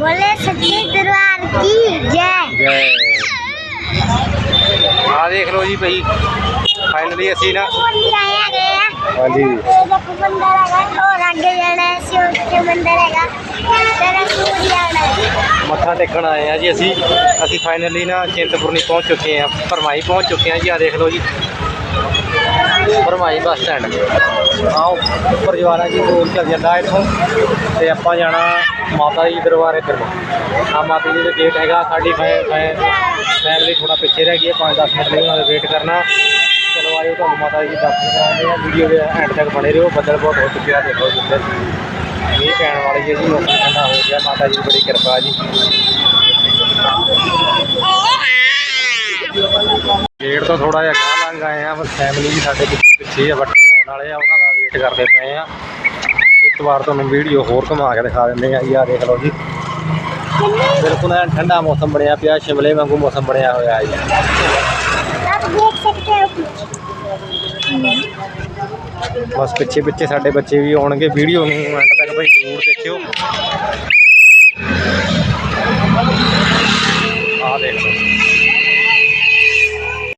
बोले सच्चे दरबार की जय ਜੈ ਆ ਦੇਖ ਲਓ ਜੀ ਭਾਈ ਫਾਈਨਲੀ ਅਸੀਂ ਨਾ बोली आया गया ਹਾਂਜੀ एक बंदा रहेगा और आगे जाना है से उसके बंदा रहेगा तेरा सूट जाना है ਮੱਥਾ ਟੇਕਣ ਆਏ ਆ ਜੀ ਅਸੀਂ ਅਸੀਂ ਫਾਈਨਲੀ ਨਾ ਚਿੰਤਪੁਰਨੀ ਪਹੁੰਚ ਚੁੱਕੇ ਆ ਭਰਮਾਈ ਪਹੁੰਚ ਚੁੱਕੇ ਆ ਜੀ ਆ ਦੇਖ ਲਓ ਜੀ ਭਰਮਾਈ ਬੱਸ ਸਟੈਂਡ। ਆਓ ਉੱਪਰ ਜਵਾਨਾ ਜੀ ਰੋਡ ਚੱਲ ਜਾਂਦਾ ਇੱਥੋਂ। ਤੇ ਆਪਾਂ ਜਾਣਾ ਮਾਤਾ ਜੀ ਦਰਬਾਰ ਇੱਧਰ ਨੂੰ। ਆ ਮਾਤਾ ਜੀ ਦਾ ਗੇਟ ਹੈਗਾ, ਸਾਡੀ ਫੈਮਿਲੀ ਥੋੜਾ ਪਿੱਛੇ ਰਹਿ ਗਈ ਹੈ 5-10 ਮਿੰਟ ਲਈ ਉਹਨਾਂ ਦਾ ਵੇਟ ਕਰਨਾ। ਚਲੋ, ਆਇਓ ਤੁਹਾਨੂੰ ਮਾਤਾ ਜੀ ਦੇ ਦਰਸ਼ਨ ਕਰਾਉਂਦੇ ਆ ਵੀਡੀਓ ਦੇ ਐਂਡ ਤੱਕ ਬਣੇ ਰਹੋ, ਬੱਦਲ ਬਹੁਤ ਹੋ ਚੁੱਕਿਆ, ਦੇਖੋ ਜੀ ਇੱਧਰ। ਮੀਂਹ ਪੈਣ ਵਾਲੀ ਹੈ ਜੀ, ਮੌਸਮ ਠੰਡਾ ਹੋ ਗਿਆ, ਮਾਤਾ ਜੀ ਦੀ ਬੜੀ ਕਿਰਪਾ ਜੀ। ਗੇਟ ਤੋਂ ਥੋੜਾ ਜਿਹਾ ਗਾਹ ਲੰਘ ਆਏ ਆ ਫੈਮਿਲੀ ਵੀ ਸਾਡੇ ਪਿੱਛੇ ਪਿੱਛੇ ਆ ਵੱਟੇ ਹੋਣ ਵਾਲੇ ਆ, ਉਹਨਾਂ ਦਾ ਵੇਟ ਕਰਦੇ ਪਏ ਆ। ਇੱਕ ਵਾਰ ਤੁਹਾਨੂੰ ਵੀਡੀਓ ਹੋਰ ਘੁਮਾ ਕੇ ਦਿਖਾ ਦਿੰਦੇ ਆ ਜੀ ਆ ਦੇਖ ਲਓ ਜੀ। ਬਿਲਕੁਲ ਐਨ ਠੰਡਾ ਮੌਸਮ ਬਣਿਆ ਪਿਆ, ਸ਼ਿਮਲੇ ਵਾਂਗੂ ਮੌਸਮ ਬਣਿਆ ਹੋਇਆ ਹੈ ਬਸ ਪਿੱਛੇ ਪਿੱਛੇ ਸਾਡੇ ਬੱਚੇ ਵੀ ਆਉਣਗੇ ਵੀਡੀਓ ਨੂੰ ਐਂਡ ਤੱਕ ਭਾਈ ਜ਼ਰੂਰ ਦੇਖਿਓ।